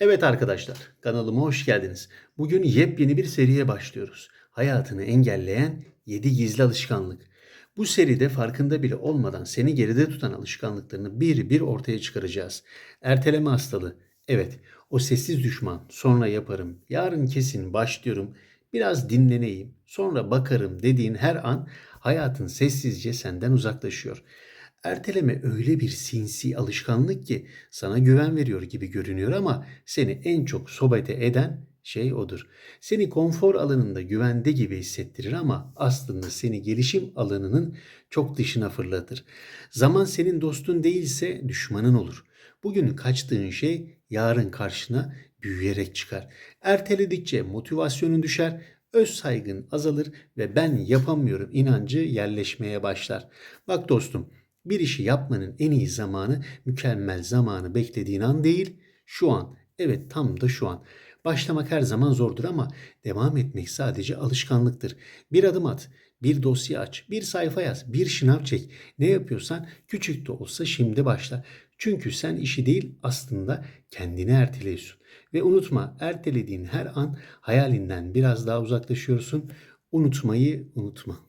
Evet arkadaşlar, kanalıma hoş geldiniz. Bugün yepyeni bir seriye başlıyoruz. Hayatını engelleyen 7 gizli alışkanlık. Bu seride farkında bile olmadan seni geride tutan alışkanlıklarını bir bir ortaya çıkaracağız. Erteleme hastalığı. Evet, o sessiz düşman. Sonra yaparım. Yarın kesin başlıyorum. Biraz dinleneyim. Sonra bakarım dediğin her an hayatın sessizce senden uzaklaşıyor. Erteleme öyle bir sinsi alışkanlık ki sana güven veriyor gibi görünüyor ama seni en çok sobete eden şey odur. Seni konfor alanında güvende gibi hissettirir ama aslında seni gelişim alanının çok dışına fırlatır. Zaman senin dostun değilse düşmanın olur. Bugün kaçtığın şey yarın karşına büyüyerek çıkar. Erteledikçe motivasyonun düşer, öz saygın azalır ve ben yapamıyorum inancı yerleşmeye başlar. Bak dostum, bir işi yapmanın en iyi zamanı mükemmel zamanı beklediğin an değil, şu an. Evet tam da şu an. Başlamak her zaman zordur ama devam etmek sadece alışkanlıktır. Bir adım at, bir dosya aç, bir sayfa yaz, bir şınav çek. Ne yapıyorsan küçük de olsa şimdi başla. Çünkü sen işi değil aslında kendini erteliyorsun. Ve unutma ertelediğin her an hayalinden biraz daha uzaklaşıyorsun. Unutmayı unutma.